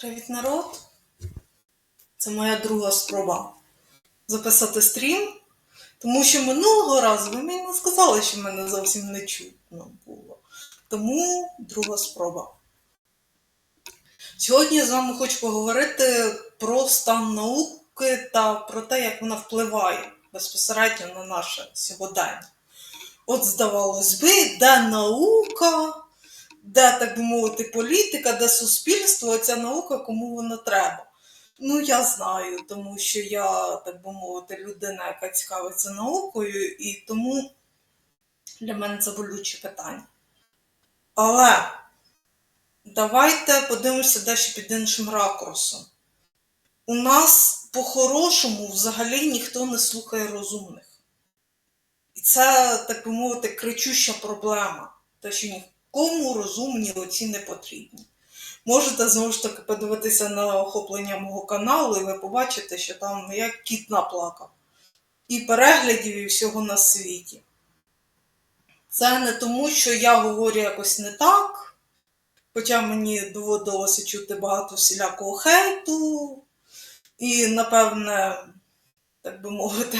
Привіт, народ! Це моя друга спроба записати стрім, тому що минулого разу ви мені не сказали, що мене зовсім не чутно було. Тому друга спроба. Сьогодні я з вами хочу поговорити про стан науки та про те, як вона впливає безпосередньо на наше сьогодення. От, здавалось би, де наука, де, так би мовити, політика, де суспільство, ця наука, кому вона треба. Ну, я знаю, тому що я, так би мовити, людина, яка цікавиться наукою, і тому для мене це болюче питання. Але давайте подивимося дещо під іншим ракурсом. У нас по-хорошому взагалі ніхто не слухає розумних. І це, так би мовити, кричуща проблема. Те, що нікому розумні оці не потрібні. Можете знову ж таки подивитися на охоплення мого каналу, і ви побачите, що там як кіт наплакав. І переглядів, і всього на світі. Це не тому, що я говорю якось не так, хоча мені доводилося чути багато всілякого хейту, і, напевне, так би мовити,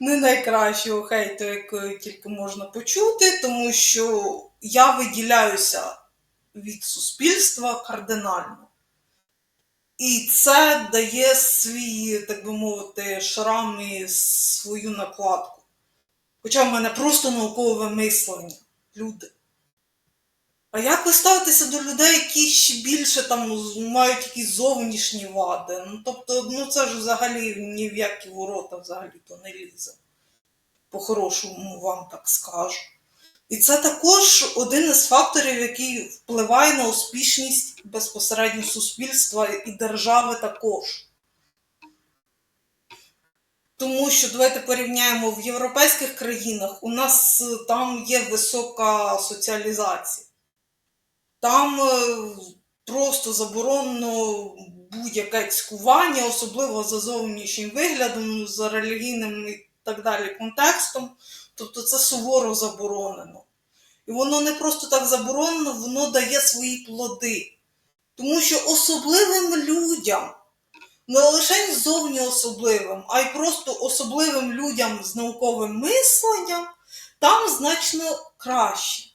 не найкращого хейту, який тільки можна почути, тому що я виділяюся від суспільства кардинально. І це дає свій, так би мовити, шрам і свою накладку. Хоча в мене просто наукове мислення, люди. А як ви ставитеся до людей, які ще більше там мають якісь зовнішні вади? Ну, тобто, ну це ж взагалі ні в які ворота взагалі то не лізе. По-хорошому вам так скажу. І це також один із факторів, який впливає на успішність безпосередньо суспільства і держави також. Тому що давайте порівняємо в європейських країнах, у нас е, там є висока соціалізація. Там е, просто заборонено будь-яке цькування, особливо за зовнішнім виглядом, за релігійним і так далі контекстом. Тобто це суворо заборонено. І воно не просто так заборонено, воно дає свої плоди. Тому що особливим людям, не лише зовні особливим, а й просто особливим людям з науковим мисленням, там значно краще.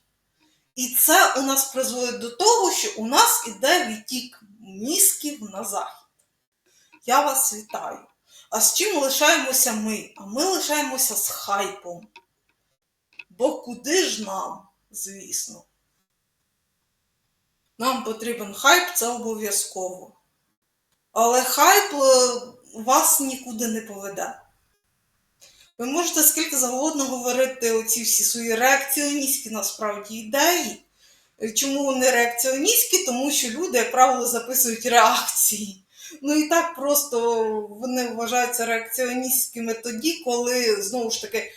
І це у нас призводить до того, що у нас іде відтік мізків на захід. Я вас вітаю. А з чим лишаємося ми? А ми лишаємося з хайпом. Бо куди ж нам, звісно? Нам потрібен хайп, це обов'язково. Але хайп е, вас нікуди не поведе. Ви можете скільки завгодно говорити оці всі свої реакціоністські насправді ідеї. Чому вони реакціоністські? Тому що люди, як правило, записують реакції. Ну і так просто вони вважаються реакціоністськими тоді, коли знову ж таки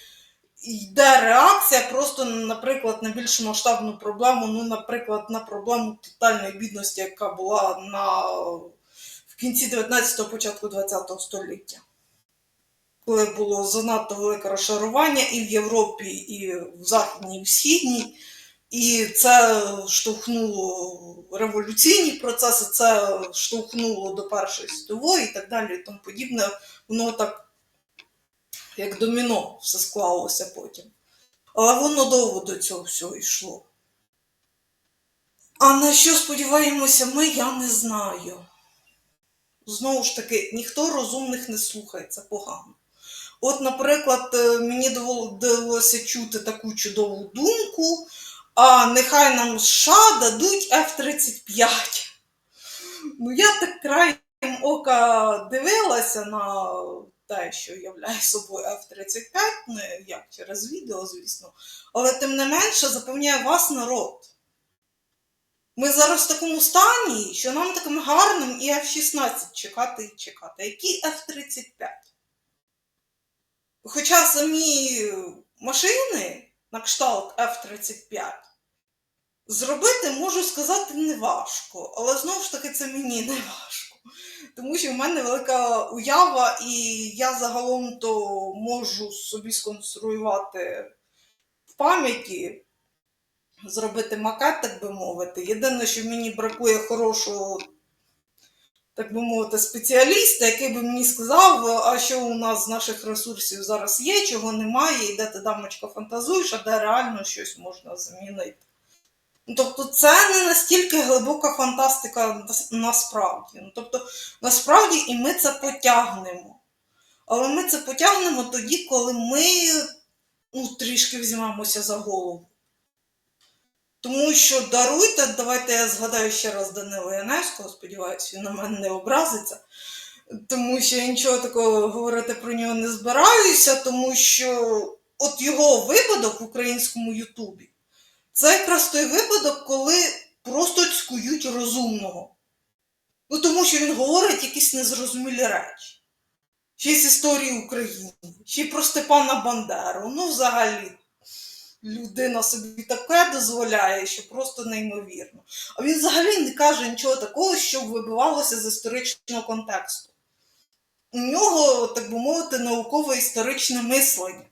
йде реакція просто, наприклад, на більш масштабну проблему, ну, наприклад, на проблему тотальної бідності, яка була на, в кінці 19-го, початку 20-го століття. Коли було занадто велике розшарування і в Європі, і в Західній, і в Східній. І це штовхнуло революційні процеси, це штовхнуло до Першої світової і так далі, і тому подібне. Воно так, як доміно, все склалося потім. Але воно довго до цього всього йшло. А на що сподіваємося ми, я не знаю. Знову ж таки, ніхто розумних не слухає, це погано. От, наприклад, е, мені довелося чути таку чудову думку. А нехай нам США дадуть F-35. Ну, я так краєм ока дивилася на те, що являє собою F-35, не як через відео, звісно. Але тим не менше запевняє вас народ. Ми зараз в такому стані, що нам таким гарним і F-16 чекати і чекати. Які F-35? Хоча самі машини на кшталт F-35 Зробити, можу сказати, не важко, але знову ж таки це мені не важко. Тому що в мене велика уява, і я загалом то можу собі сконструювати в пам'яті, зробити макет, так би мовити. Єдине, що мені бракує хорошого так би мовити, спеціаліста, який би мені сказав, а що у нас з наших ресурсів зараз є, чого немає, і де ти дамочка фантазуєш, а де реально щось можна замінити. Ну, Тобто це не настільки глибока фантастика насправді. Ну, тобто, насправді і ми це потягнемо. Але ми це потягнемо тоді, коли ми ну, трішки візьмемося за голову. Тому що даруйте, давайте я згадаю ще раз Данила Яневського, сподіваюся, він на мене не образиться. Тому що я нічого такого говорити про нього не збираюся, тому що от його випадок в українському Ютубі це якраз той випадок, коли просто цькують розумного. Ну тому що він говорить якісь незрозумілі речі. Ще з історії України, ще й про Степана Бандеру. Ну, взагалі, людина собі таке дозволяє, що просто неймовірно. А він взагалі не каже нічого такого, що вибивалося з історичного контексту. У нього, так би мовити, науково-історичне мислення.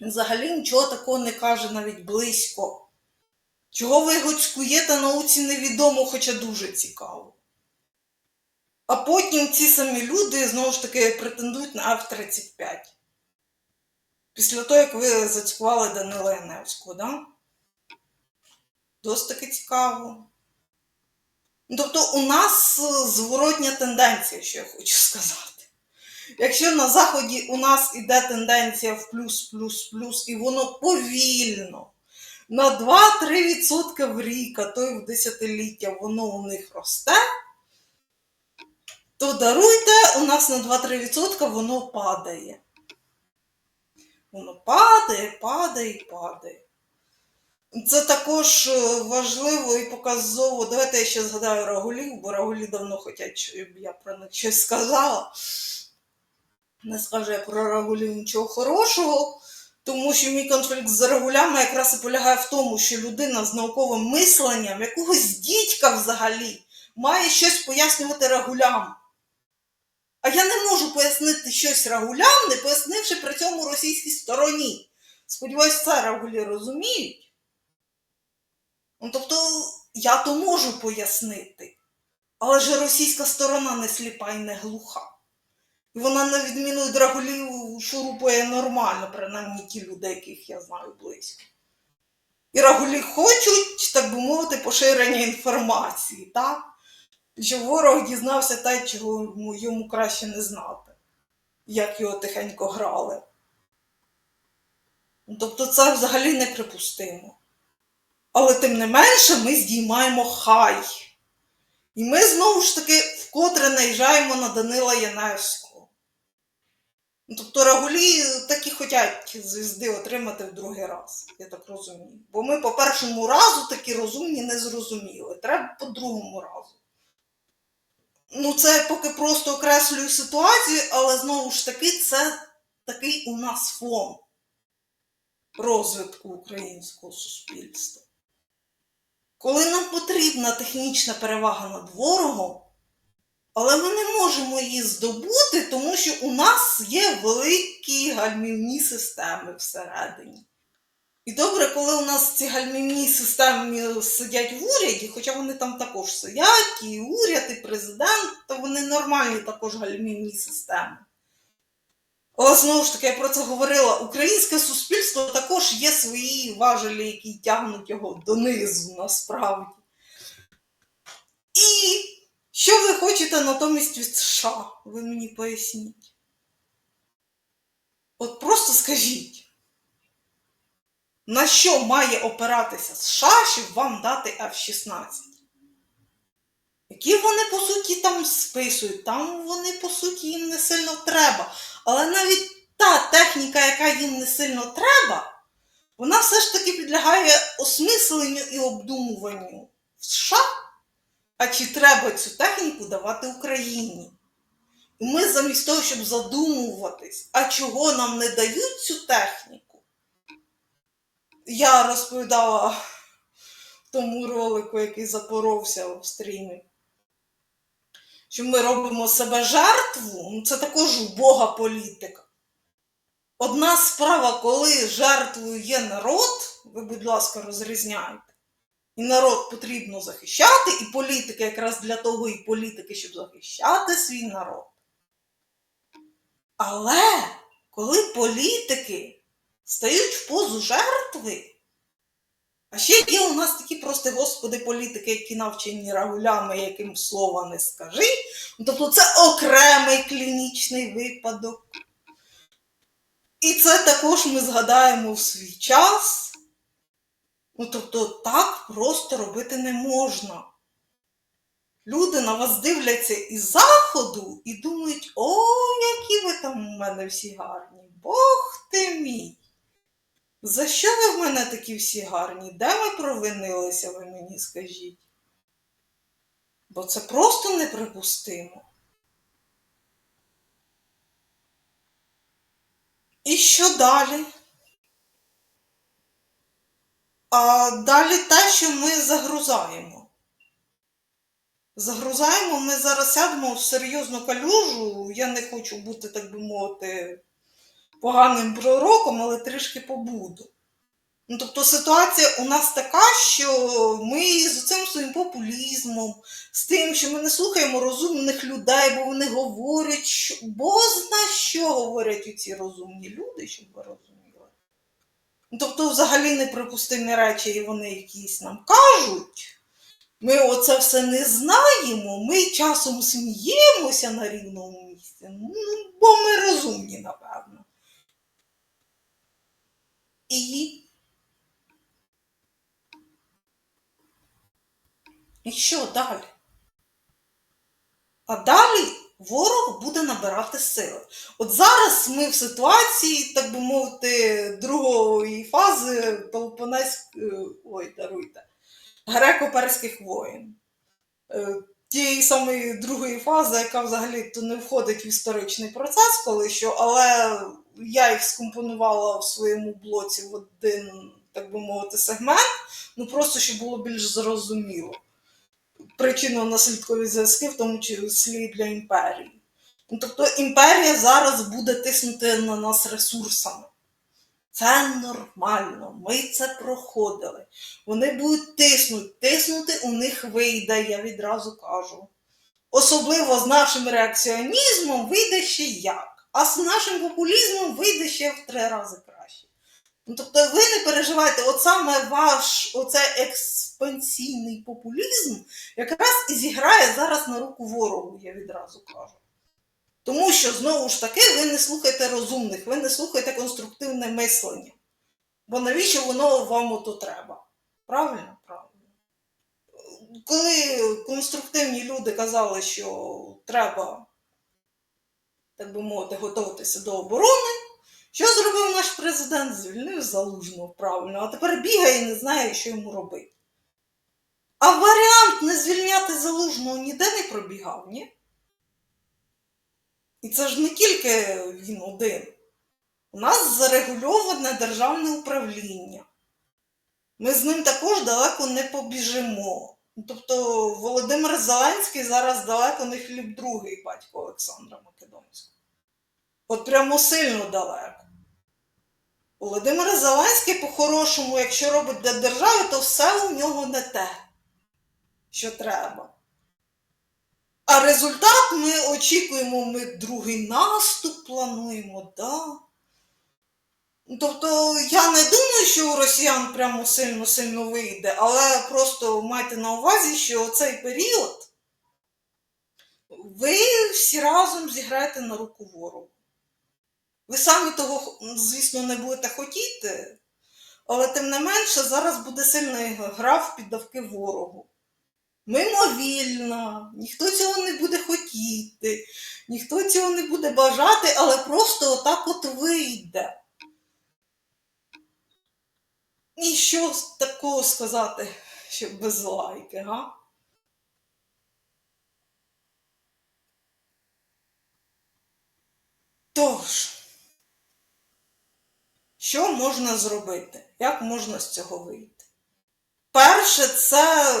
Він взагалі нічого такого не каже навіть близько. Чого ви його цькуєте науці невідомо, хоча дуже цікаво. А потім ці самі люди знову ж таки претендують на F-35. Після того, як ви зацькували Данила Яневського, да? Досить таки цікаво. Тобто у нас е, зворотня тенденція, що я хочу сказати. Якщо на Заході у нас іде тенденція в плюс, плюс, плюс, і воно повільно на 2-3% в рік, а то й в десятиліття воно у них росте, то даруйте, у нас на 2-3% воно падає. Воно падає, падає і падає. Це також е, важливо і показово. Давайте я ще згадаю Рагулів, бо Рагулі давно хочуть, щоб я про них щось сказала. Не скажу я про Рагулів нічого хорошого, тому що мій конфлікт з Рагулями якраз і полягає в тому, що людина з науковим мисленням, якогось дідька взагалі, має щось пояснювати Рагулям. А я не можу пояснити щось Рагулям, не пояснивши при цьому російській стороні. Сподіваюсь, це Рагулі розуміють. Ну, тобто, я то можу пояснити, але ж російська сторона не сліпа і не глуха. І вона, на відміну від Рагулів, шурупує нормально, принаймні ті люди, яких я знаю близько. І Рагулі хочуть, так би мовити, поширення інформації, так? Що ворог дізнався те, чого йому- краще не знати, як його тихенько грали. Ну, Тобто це взагалі неприпустимо. Але тим не менше ми здіймаємо хай. І ми знову ж таки вкотре наїжджаємо на Данила Яневського. Ну, Тобто Рагулі так і хочуть звізди отримати в другий раз, я так розумію. Бо ми по першому разу такі розумні не зрозуміли. Треба по другому разу. Ну, це поки просто окреслюю ситуацію, але знову ж таки, це такий у нас фон розвитку українського суспільства. Коли нам потрібна технічна перевага над ворогом, але ми не можемо її здобути, тому що у нас є великі гальмівні системи всередині. І добре, коли у нас ці гальмівні системи сидять в уряді, хоча вони там також сидять, і уряд, і президент, то вони нормальні також гальмівні системи. Але знову ж таки, я про це говорила, українське суспільство також є свої важелі, які тягнуть його донизу насправді. І що ви хочете натомість від США? Ви мені поясніть. От просто скажіть, на що має опиратися США, щоб вам дати F-16? Які вони, по суті, там списують, там вони, по суті, їм не сильно треба. Але навіть та техніка, яка їм не сильно треба, вона все ж таки підлягає осмисленню і обдумуванню в США. А чи треба цю техніку давати Україні? І ми замість того, щоб задумуватись, а чого нам не дають цю техніку? Я розповідала тому ролику, який запоровся в стрімі, що ми робимо себе жертву, ну це також убога політика. Одна справа, коли жертвою є народ, ви, будь ласка, розрізняйте. І народ потрібно захищати, і політики якраз для того і політики, щоб захищати свій народ. Але коли політики стають в позу жертви, а ще є у нас такі прости господи політики, які навчені рагулями, яким слова не скажи. Тобто це окремий клінічний випадок. І це також ми згадаємо в свій час. Ну, тобто, так просто робити не можна. Люди на вас дивляться із заходу і думають, о, які ви там у мене всі гарні. Бог ти мій. За що ви в мене такі всі гарні? Де ми провинилися, ви мені скажіть? Бо це просто неприпустимо. І що далі? А далі те, що ми загрузаємо. Загрузаємо, ми зараз сядемо в серйозну калюжу. Я не хочу бути, так би мовити, поганим пророком, але трішки побуду. Ну, тобто ситуація у нас така, що ми з цим своїм популізмом, з тим, що ми не слухаємо розумних людей, бо вони говорять, що бо зна що говорять ці розумні люди, щоб ви розуміли. Ну, тобто, взагалі неприпустимі речі, і вони якісь нам кажуть. Ми оце все не знаємо, ми часом сміємося на рівному місці, ну, бо ми розумні, напевно. І І що далі? А далі ворог буде набирати сили. От зараз ми в ситуації, так би мовити, другої фази Пелопонезьк... е, ой, даруйте, греко-перських воєн. Е, Тієї самої другої фази, яка взагалі то не входить в історичний процес, коли що, але я їх скомпонувала в своєму блоці в один, так би мовити, сегмент, ну просто щоб було більш зрозуміло причинно-наслідкові зв'язки, в тому числі для імперії. Ну, тобто імперія зараз буде тиснути на нас ресурсами. Це нормально, ми це проходили. Вони будуть тиснути, тиснути у них вийде, я відразу кажу. Особливо з нашим реакціонізмом вийде ще як. А з нашим популізмом вийде ще в три рази краще. Ну, тобто ви не переживайте, от саме ваш оцей експансійний популізм якраз і зіграє зараз на руку ворогу, я відразу кажу. Тому що, знову ж таки, ви не слухаєте розумних, ви не слухаєте конструктивне мислення. Бо навіщо воно вам ото треба? Правильно? Правильно. Коли конструктивні люди казали, що треба, так би мовити, готуватися до оборони, що зробив наш президент? Звільнив залужного правильно, а тепер бігає і не знає, що йому робити. А варіант не звільняти залужного ніде не пробігав, ні? І це ж не тільки він один. У нас зарегульоване державне управління. Ми з ним також далеко не побіжимо. Тобто Володимир Зеленський зараз далеко не хліб другий батько Олександра Македонського. От прямо сильно далеко. Володимир Зеленський, по-хорошому, якщо робить для держави, то все у нього не те, що треба. А результат ми очікуємо, ми другий наступ плануємо, да. Тобто я не думаю, що у росіян прямо сильно-сильно вийде, але просто майте на увазі, що цей період ви всі разом зіграєте на руку ворогу. Ви самі того, звісно, не будете хотіти, але тим не менше зараз буде сильна гра в піддавки ворогу. Мимовільно, ніхто цього не буде хотіти, ніхто цього не буде бажати, але просто отак от вийде. Що такого сказати, щоб без лайки, га? Тож, що можна зробити? Як можна з цього вийти? Перше, це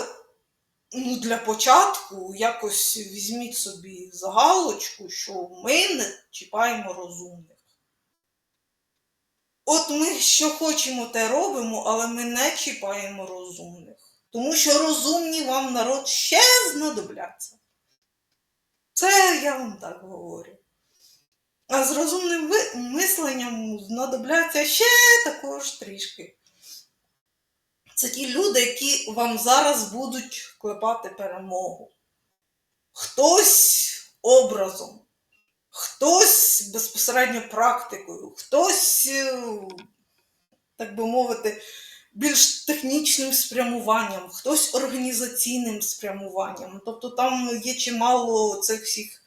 ну, для початку якось візьміть собі загалочку, що ми не чіпаємо розумних. От ми що хочемо, те робимо, але ми не чіпаємо розумних. Тому що розумні вам народ ще знадобляться. Це я вам так говорю. А з розумним мисленням знадобляться ще також трішки. Це ті люди, які вам зараз будуть клепати перемогу. Хтось образом, хтось безпосередньо практикою, хтось, е, так би мовити, більш технічним спрямуванням, хтось організаційним спрямуванням. Тобто там є чимало цих всіх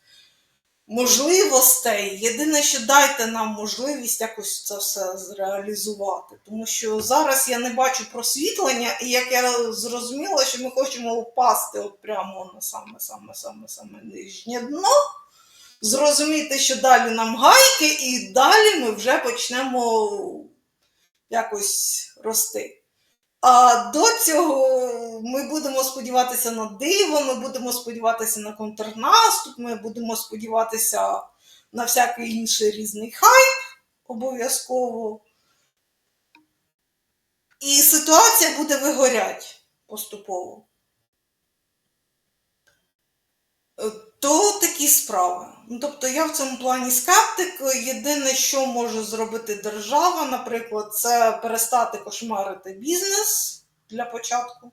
можливостей. Єдине, що дайте нам можливість якось це все зреалізувати. Тому що зараз я не бачу просвітлення, і як я зрозуміла, що ми хочемо впасти от прямо на саме саме саме саме нижнє дно. Зрозуміти, що далі нам гайки, і далі ми вже почнемо якось рости. А до цього ми будемо сподіватися на диво, ми будемо сподіватися на контрнаступ, ми будемо сподіватися на всякий інший різний хайп обов'язково. І ситуація буде вигорять поступово. То такі справи. Ну, тобто я в цьому плані скептик. Єдине, що може зробити держава, наприклад, це перестати кошмарити бізнес для початку.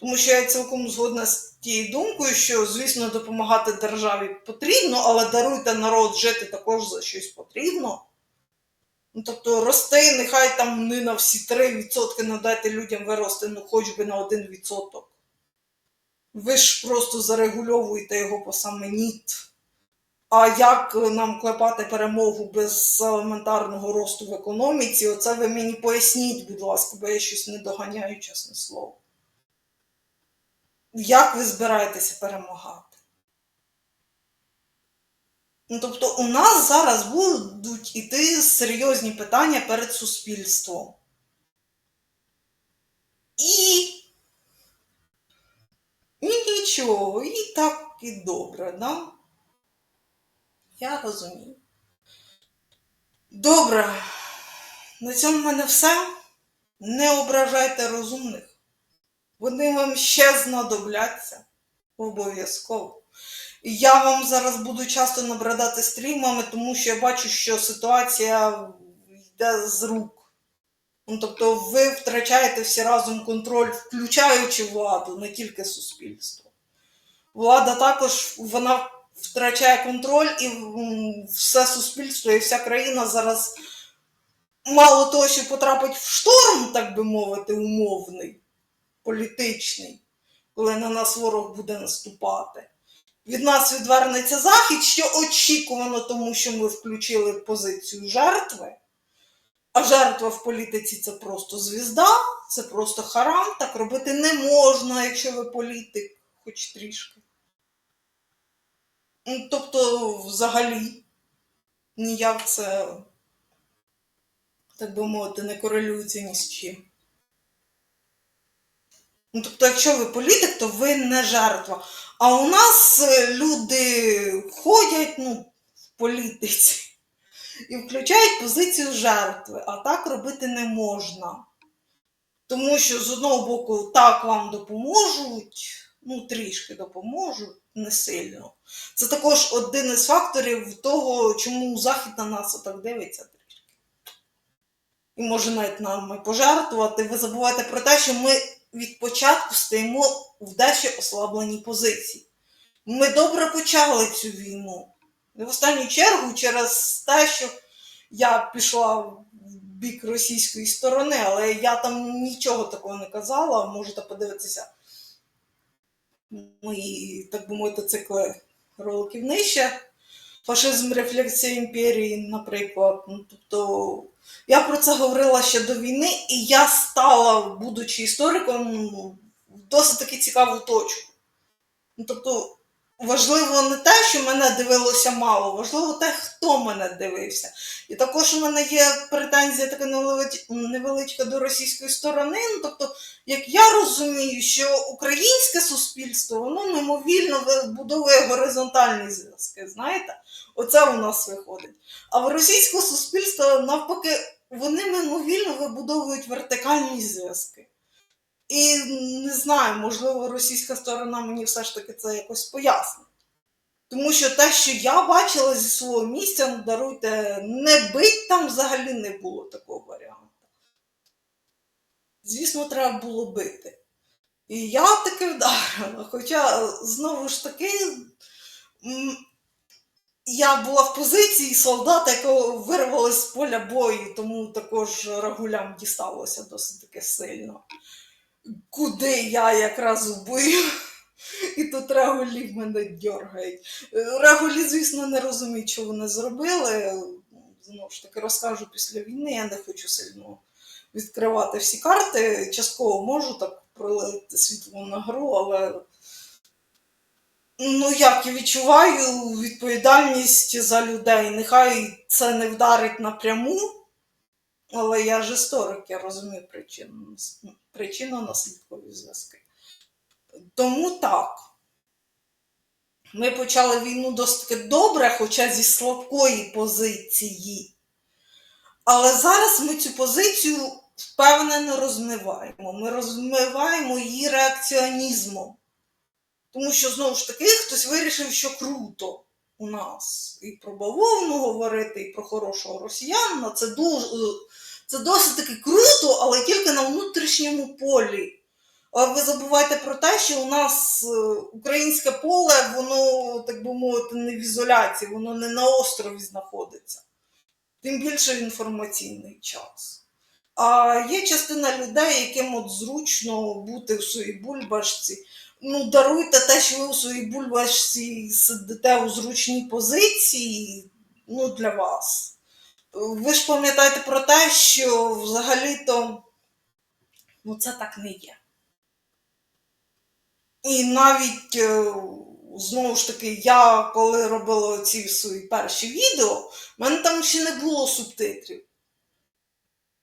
Тому що я цілком згодна з тією думкою, що, звісно, допомагати державі потрібно, але даруйте народ жити також за щось потрібно. Ну, тобто рости, нехай там не на всі 3%, но дайте людям вирости, ну хоч би на 1%. Ви ж просто зарегульовуєте його по саме ніт. А як нам клепати перемогу без елементарного росту в економіці? Оце ви мені поясніть, будь ласка, бо я щось не доганяю, чесне слово. Як ви збираєтеся перемагати? Ну, тобто, у нас зараз будуть іти серйозні питання перед суспільством. І нічого, і так і добре, да? Я розумію. Добре. На цьому в мене все. Не ображайте розумних. Вони вам ще знадобляться. Обов'язково. І я вам зараз буду часто набридати стрімами, тому що я бачу, що ситуація йде з рук. Ну, тобто ви втрачаєте всі разом контроль, включаючи владу, не тільки суспільство. Влада також вона втрачає контроль, і все суспільство і вся країна зараз мало того, що потрапить в шторм, так би мовити, умовний, політичний, коли на нас ворог буде наступати. Від нас відвернеться захід, що очікувано, тому що ми включили позицію жертви. А жертва в політиці це просто звізда, це просто харам. Так робити не можна, якщо ви політик, хоч трішки. Ну, Тобто, взагалі, ніяк це, так би мовити, не корелюється ні з чим. Ну, тобто, якщо ви політик, то ви не жертва. А у нас е, люди ходять ну, в політиці і включають позицію жертви, а так робити не можна. Тому що з одного боку так вам допоможуть, ну трішки допоможуть, не сильно. Це також один із факторів того, чому Захід на нас отак дивиться трішки. І може навіть нам пожертвувати. Ви забуваєте про те, що ми від початку стоїмо в дещо ослабленій позиції. Ми добре почали цю війну. І в останню чергу через те, що я пішла в бік російської сторони, але я там нічого такого не казала. Можете подивитися мої, так би мовити, цикли роликів нижче. Фашизм, рефлексія імперії, наприклад. Ну, тобто, я про це говорила ще до війни, і я стала, будучи істориком, в досить таки цікаву точку. Ну, тобто, важливо не те, що мене дивилося мало, важливо те, хто мене дивився. І також у мене є претензія така невеличка до російської сторони. Ну, тобто, як я розумію, що українське суспільство воно мимовільно вибудовує горизонтальні зв'язки. Знаєте, оце у нас виходить. А в російського суспільства навпаки вони мимовільно вибудовують вертикальні зв'язки. І не знаю, можливо, російська сторона мені все ж таки це якось пояснить. Тому що те, що я бачила зі свого місця, ну даруйте, не бить там взагалі не було такого варіанту. Звісно, треба було бити. І я таки вдарила. Хоча, знову ж таки, я була в позиції солдата, якого вирвали з поля бою, тому також рагулям дісталося досить таки сильно. Куди я якраз в бою? І тут рагулі мене дергають. Е, Рагулі, звісно, не розуміють, що вони зробили. Знову ж таки, розкажу після війни, я не хочу сильно відкривати всі карти. Частково можу так пролити світло на гру, але ну як я відчуваю відповідальність за людей. Нехай це не вдарить напряму, але я ж історик, я розумію причину, причинно-наслідкові зв'язки. Тому так. Ми почали війну досить добре, хоча зі слабкої позиції. Але зараз ми цю позицію впевнено розмиваємо. Ми розмиваємо її реакціонізмом. Тому що, знову ж таки, хтось вирішив, що круто у нас і про бавовну говорити, і про хорошого росіянина. Це, дуже, це досить таки круто, але тільки на внутрішньому полі. Але ви забувайте про те, що у нас е, українське поле, воно, так би мовити, не в ізоляції, воно не на острові знаходиться. Тим більше інформаційний час. А є частина людей, яким от зручно бути в своїй бульбашці. Ну, даруйте те, що ви у своїй бульбашці сидите у зручній позиції, ну, для вас. Ви ж пам'ятаєте про те, що взагалі-то ну, це так не є. І навіть е, знову ж таки, я коли робила ці свої перші відео, в мене там ще не було субтитрів.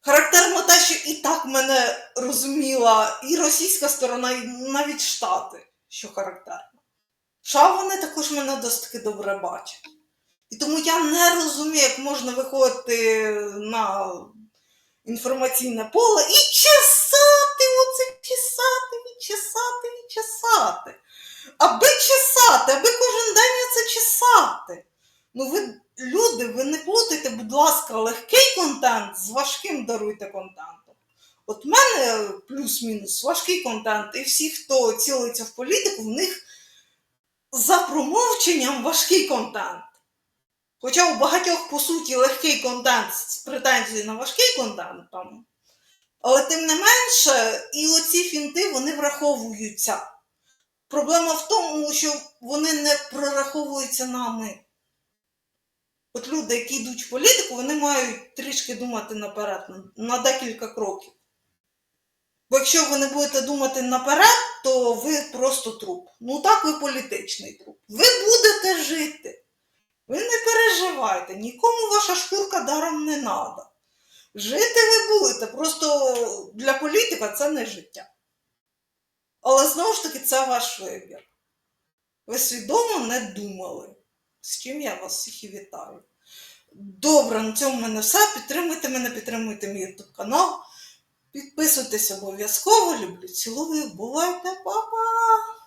Характерно те, що і так мене розуміла і російська сторона, і навіть Штати, що характерно. США вони також мене досить таки добре бачать. І тому я не розумію, як можна виходити на інформаційне поле і чесати, оце чесати, і чесати, і чесати. Аби чесати, аби кожен день це чесати. Ну, ви, люди, ви не плутайте, будь ласка, легкий контент з важким даруйте контентом. От в мене плюс-мінус важкий контент, і всі, хто цілиться в політику, в них за промовченням важкий контент. Хоча у багатьох, по суті, легкий контент з претензією на важкий контент там. Але тим не менше, і оці фінти вони враховуються. Проблема в тому, що вони не прораховуються нами. От люди, які йдуть в політику, вони мають трішки думати наперед, на- декілька кроків. Бо якщо ви не будете думати наперед, то ви просто труп. Ну так, ви політичний труп. Ви будете жити. Ви не переживайте, нікому ваша шкурка даром не треба. Жити ви будете, просто для політика це не життя. Але знову ж таки, це ваш вибір. Ви свідомо не думали, з чим я вас всіх і вітаю. Добре, на цьому в мене все. Підтримуйте мене, підтримуйте мій YouTube канал. Підписуйтесь обов'язково. Люблю, цілую, бувайте, па-па!